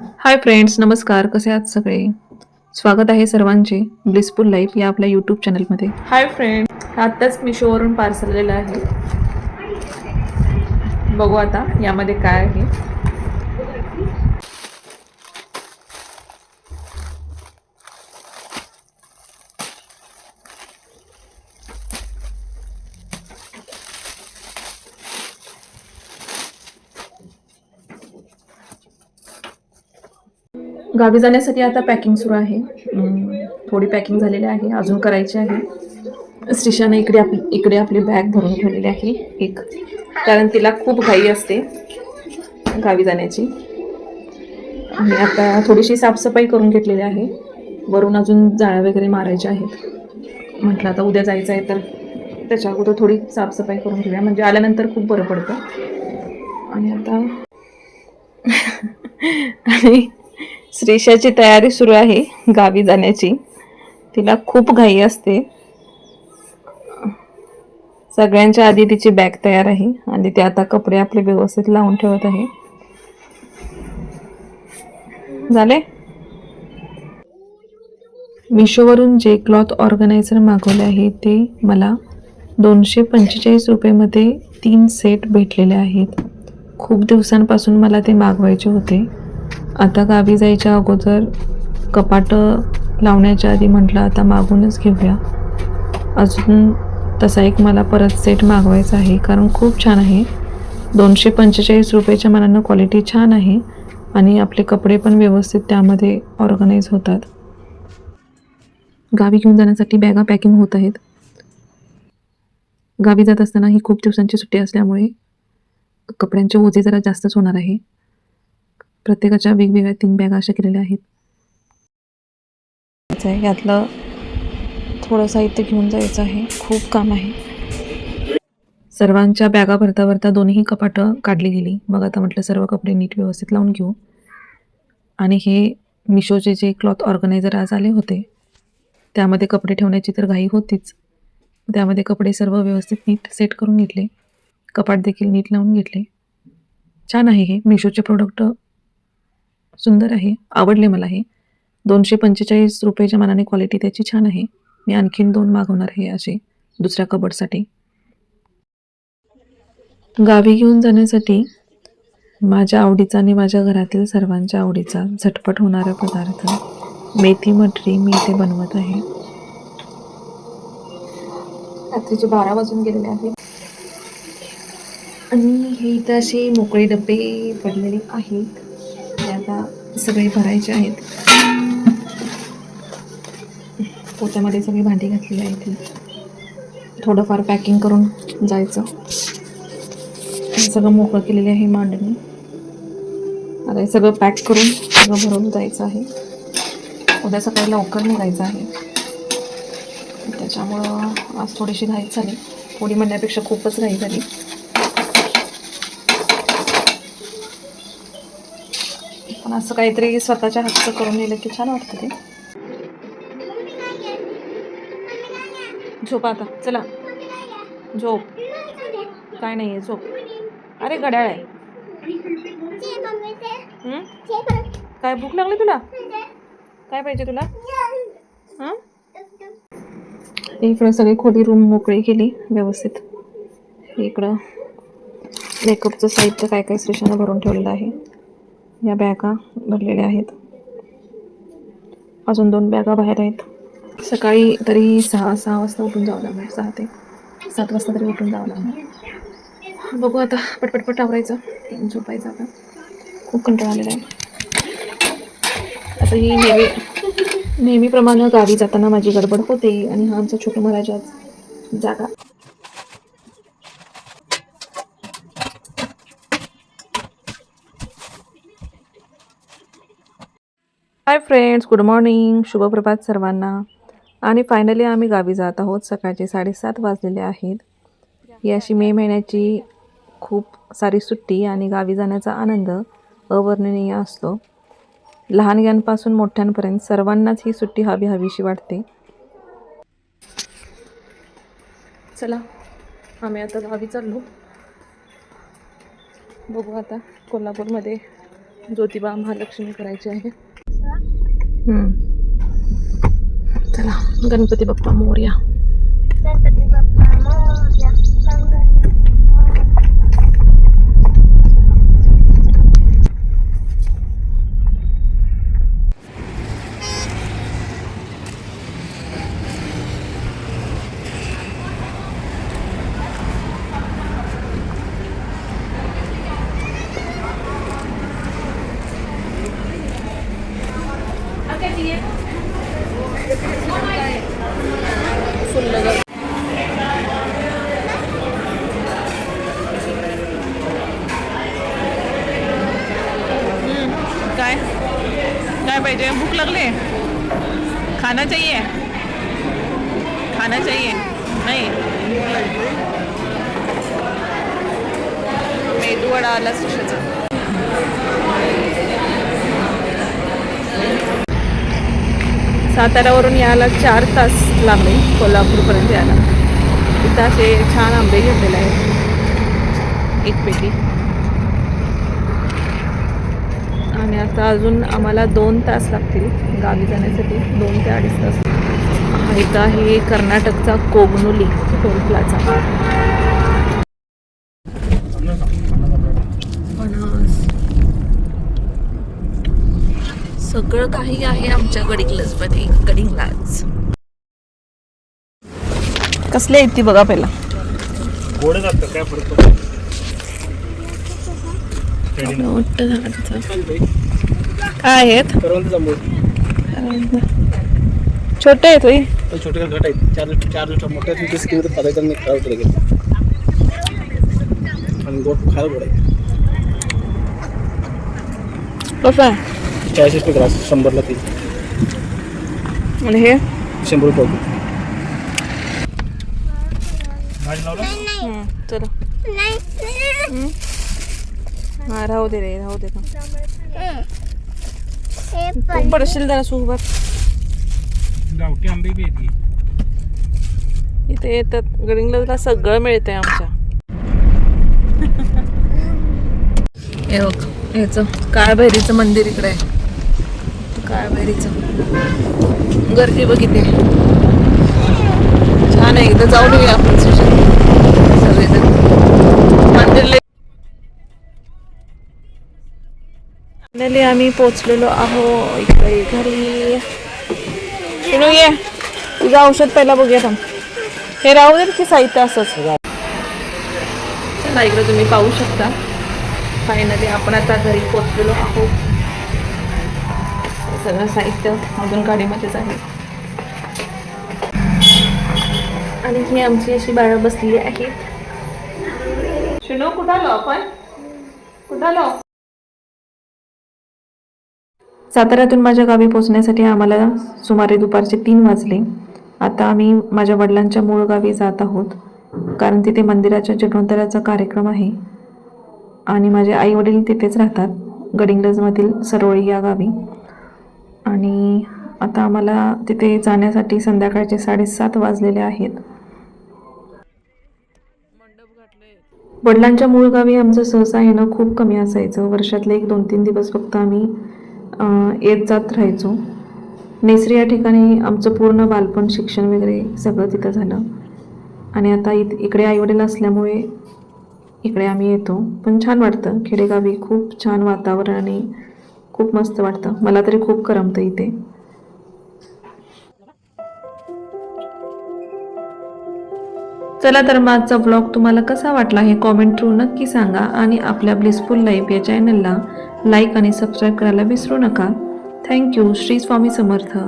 Hi friends नमस्कार. कसे आहात सगळे? स्वागत आहे सर्वांचे ब्लिसफुल लाईफ या आपल्या यूट्यूब चॅनलमध्ये हाय फ्रेंड आत्ताच मिशोवरून पार्सल आलेलं आहे. बघू आता यामध्ये काय आहे. गावी जाण्यासाठी आता पॅकिंग सुरू आहे. थोडी पॅकिंग झालेली आहे अजून करायची आहे. श्रीशाने इकडे आपली इकडे आपली बॅग भरून ठेवलेली आहे एक. कारण तिला खूप घाई असते गावी जाण्याची. आणि आता थोडीशी साफसफाई करून घेतलेली आहे. वरून अजून जाळ्या वगैरे मारायच्या आहेत. म्हटलं आता उद्या जायचं आहे तर त्याच्या अगोदर थोडी साफसफाई करून घेऊया. म्हणजे आल्यानंतर खूप बरं पडतं. आणि आता आणि श्रीषाची तयारी सुरू आहे गावी जाण्याची. तिला खूप घाई असते. सगळ्यांच्या आधी तिची बॅग तयार आहे आणि ते आता कपडे आपले व्यवस्थित लावून ठेवत आहे. झाले? मिशोवरून जे क्लॉथ ऑर्गनायझर मागवले आहे ते मला दोनशे पंचेचाळीस रुपयेमध्ये तीन सेट भेटलेले आहेत. खूप दिवसांपासून मला ते मागवायचे होते. आता गावी जायच्या अगोदर कपाटं लावण्याच्या आधी म्हटलं आता मागूनच घेऊया. अजून तसा एक मला परत सेट मागवायचा आहे कारण खूप छान आहे. दोनशे पंचेचाळीस रुपयाच्या मनानं क्वालिटी छान आहे आणि आपले कपडे पण व्यवस्थित त्यामध्ये ऑर्गनाईज होतात. गावी घेऊन जाण्यासाठी बॅगा पॅकिंग होत आहेत. गावी जात असताना ही खूप दिवसांची सुट्टी असल्यामुळे कपड्यांचे ओझे जरा जास्तच होणार आहे. प्रत्येकाच्या वेगवेगळ्या तीन बॅगा अशा केलेल्या आहेत. आहे. यातलं थोडं साहित्य घेऊन जायचं आहे. खूप काम आहे. सर्वांच्या बॅगा भरता भरता दोन्ही कपाटं काढली गेली. मग आता म्हटलं सर्व कपडे नीट व्यवस्थित लावून घेऊ. आणि हे मिशोचे जे क्लॉथ ऑर्गनायझर आज आले होते त्यामध्ये कपडे ठेवण्याची तर घाई होतीच. त्यामध्ये कपडे सर्व व्यवस्थित नीट सेट करून घेतले. कपाट देखील नीट लावून घेतले. छान आहे हे. मिशोचे प्रोडक्ट सुंदर आहे आवडले मला हे. दोनशे पंचेचाळीस रुपयाच्या मानाने क्वालिटी त्याची छान आहे. मी आणखीन दोन मागवणार आहे असे दुसऱ्या कबडसाठी गावी घेऊन जाण्यासाठी माझ्या आवडीचा आणि माझ्या घरातील सर्वांच्या आवडीचा झटपट होणारा पदार्थ मेथी मटरी मी इथे बनवत आहे. रात्रीचे बारा वाजून गेलेले आहेत. आणि हे इथं असे मोकळे डबे पडलेले आहेत. सगळे भरायचे आहेत. पोत्यामध्ये सगळी भांडी घातलेली आहेत. ती थोडंफार पॅकिंग करून जायचं. सगळं मोकळं केलेलं आहे मांडणी. आता हे सगळं पॅक करून सगळं भरून जायचं आहे. उद्या सकाळी लवकर निघायचं आहे. त्याच्यामुळं आज थोडीशी घाई झाली. थोडी म्हणण्यापेक्षा खूपच घाई झाली. पण असं काहीतरी स्वतःच्या हातचं करून नेलं की छान वाटतं ते. झोप आता चला. झोप. काय नाही आहे झोप. अरे घड्याळ आहे. काय भूक लागली तुला? काय पाहिजे तुला? हां? इकडं सगळी खोली रूम मोकळी केली व्यवस्थित. इकडं मेकअपचं साहित्य काय काय स्टेशनला भरून ठेवलेलं आहे. या बॅगा भरलेल्या आहेत. अजून दोन बॅगा बाहेर आहेत. सकाळी तरी सहा सहा वाजता उठून जावं लागणार. सहा ते सात वाजता तरी उठून जावं लागणार. बघू आता पटपटपट आवरायचं. झोपायचं आता. खूप कंटाळा आलेला आहे. आता ही नेहमी नेहमीप्रमाणे गावी जाताना माझी गडबड होते आणि हा आमचा छोटू महाराजा जागा हाय फ्रेंड्स गुड मॉर्निंग शुभप्रभात सर्वांना. आणि फायनली आम्ही गावी जात आहोत. सकाळचे साडेसात वाजलेले आहेत. ही अशी मे महिन्याची खूप सारी सुट्टी आणि गावी जाण्याचा आनंद अवर्णनीय असतो. लहानग्यांपासून मोठ्यांपर्यंत सर्वांनाच ही सुट्टी हवी हवीशी वाटते. चला आम्ही आता गावी चाललो. बघू आता कोल्हापूरमध्ये ज्योतिबा महालक्ष्मी करायची आहे. चला गणपती बाप्पा मोर्या काय? काय पाहिजे? भूक लागली खाना चाहिए खाना चाहिए नाही? मेदूवडा आला सुशाचा. साताऱ्यावरून यायला चार तास लागले कोल्हापूरपर्यंत यायला. इथं असे छान आंबे घेतलेले आहेत. एक पेटी. आणि आता अजून आम्हाला दोन तास लागतील गावी जाण्यासाठी. दोन ते अडीच तास. इथं आहे कर्नाटकचा कोगनुली टोल प्लाझा. सगळं काही आहे आमच्या गडिंग्लजमध्ये गडिंग्लाज कसले आहेत ती बघा पहिला. गोड जातं काय फरक पडतो? मोठं झाडाचं. काय आहेत? छोटे आहेत होई छोटे घट आहेत? चार चार लिटर मोठ्या तीस किलो तर पदायचं नाही काय होतं लगेच आणि गोड गोड आहे कसं आहे? चाळीस रुपये ग्लास शंभरला तीन. आणि हे? शंभर रुपये चला. हम्म. हा राहू दे रे राहू दे हे तू पडशील जरा सोबत गावठी आंबे बी येते इथे येतात. गडिंग्लजला सगळं मिळतंय आमच्या. हे बघ ह्याचं काळभैरीचं मंदिर इकडे आहे. काळभैरीचं गर्दी बघितली. छान आहे एकदा जाऊन येऊया आपण सुशांत. सगळेजण. मंदिर लय- फायनली आम्ही पोचलेलो आहो इकडे घरी. शिनू ये. तुझं औषध पहिला बघूया थांब. हे राहू दे की साहित्य असंच. चला इकडे तुम्ही पाहू शकता. फायनली आपण आता घरी पोचलेलो आहोत. सगळं साहित्य अजून गाडीमध्येच आहे. आणि ही आमची अशी बाळं बसलेली शिनो कुठं आलो आपण? कुठं आलो? साताऱ्यातून माझ्या गावी पोचण्यासाठी आम्हाला सुमारे दुपारचे तीन वाजले. आता आम्ही माझ्या वडिलांच्या मूळ गावी जात आहोत. कारण तिथे मंदिराच्या जीर्णोद्धाराचा कार्यक्रम आहे. आणि माझे आई वडील तिथेच राहतात गडिंग्लजमधील सरोळी या गावी. आणि आता आम्हाला तिथे जाण्यासाठी संध्याकाळचे साडेसात वाजलेले आहेत. वडिलांच्या मूळ गावी आमचं सहसा येणं खूप कमी असायचं. वर्षातले एक दोन तीन दिवस फक्त आम्ही येत जात राहायचो. नेसरी या ठिकाणी आमचं पूर्ण बालपण शिक्षण वगैरे सगळं तिथं झालं. आणि आता इत इकडे आईवडील असल्यामुळे इकडे आम्ही येतो. पण छान वाटतं. खेडेगावी खूप छान वातावरण आणि खूप मस्त वाटतं. मला तरी खूप करमतं इथे. चला तर माझा ब्लॉग तुम्हाला कसा वाटला हे कॉमेंट थ्रू नक्की सांगा आणि आपल्या ब्लिसफुल लाईफ या चॅनलला लाईक आणि सबस्क्राईब करायला विसरू नका. Thank you Shri Swami Samarth.